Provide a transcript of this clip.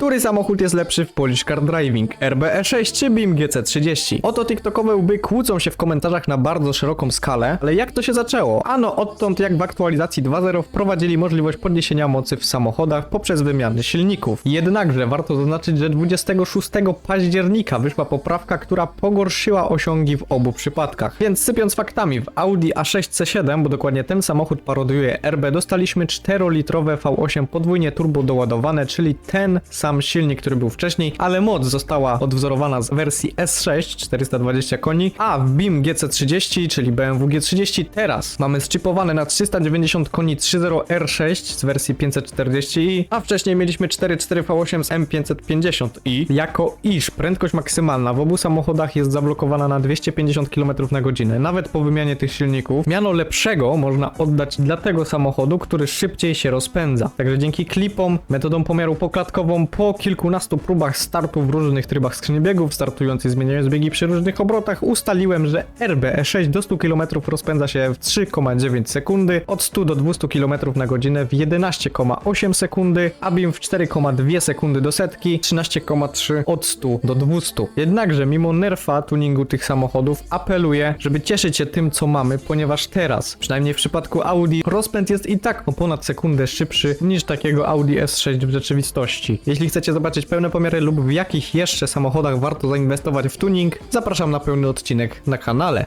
Który samochód jest lepszy w Polish Car Driving? RBE6 czy BIM GC30? Oto TikTokowe łby kłócą się w komentarzach na bardzo szeroką skalę, ale jak to się zaczęło? Ano odtąd jak w aktualizacji 2.0 wprowadzili możliwość podniesienia mocy w samochodach poprzez wymiany silników. Jednakże warto zaznaczyć, że 26 października wyszła poprawka, która pogorszyła osiągi w obu przypadkach. Więc sypiąc faktami, w Audi A6 C7, bo dokładnie ten samochód parodiuje RB, dostaliśmy 4-litrowe V8 podwójnie turbo doładowane, czyli ten sam silnik, który był wcześniej, ale moc została odwzorowana z wersji S6 420 koni, a w BIM GC30, czyli BMW G30 teraz mamy zczypowane na 390 koni 3.0 R6 z wersji 540i, a wcześniej mieliśmy 4.4 V8 z M550i, jako iż prędkość maksymalna w obu samochodach jest zablokowana na 250 km na godzinę, nawet po wymianie tych silników. Miano lepszego można oddać dla tego samochodu, który szybciej się rozpędza. Także dzięki klipom, metodą pomiaru poklatkową, po kilkunastu próbach startu w różnych trybach skrzyni biegów, startując i zmieniając biegi przy różnych obrotach, ustaliłem, że RBE6 do 100 km rozpędza się w 3,9 sekundy, od 100 do 200 km na godzinę w 11,8 sekundy, a BIM w 4,2 sekundy do setki, 13,3 od 100 do 200. Jednakże mimo nerfa tuningu tych samochodów apeluję, żeby cieszyć się tym co mamy, ponieważ teraz, przynajmniej w przypadku Audi, rozpęd jest i tak o ponad sekundę szybszy niż takiego Audi S6 w rzeczywistości. Jeśli chcecie zobaczyć pełne pomiary lub w jakich jeszcze samochodach warto zainwestować w tuning, zapraszam na pełny odcinek na kanale.